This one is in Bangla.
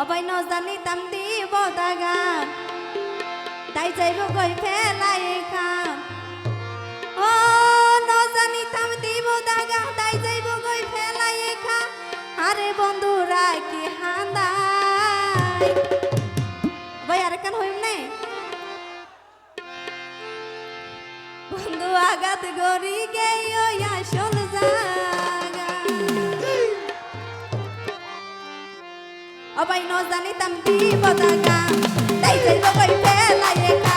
অবাই ন জানিতাম দিব দাগান তাই যাইব গই ফেলাই খাম। ও ন জানিতাম দিব দাগা, তাই যাইব গই ফেলাই খাম। আরে বন্ধুরা কি হান্দাই ভাই আর কান হইম নাই বন্ধু আগাত গরি গেই আসল জানিতাম দাগা তাই যাইব কই ফেলাই একা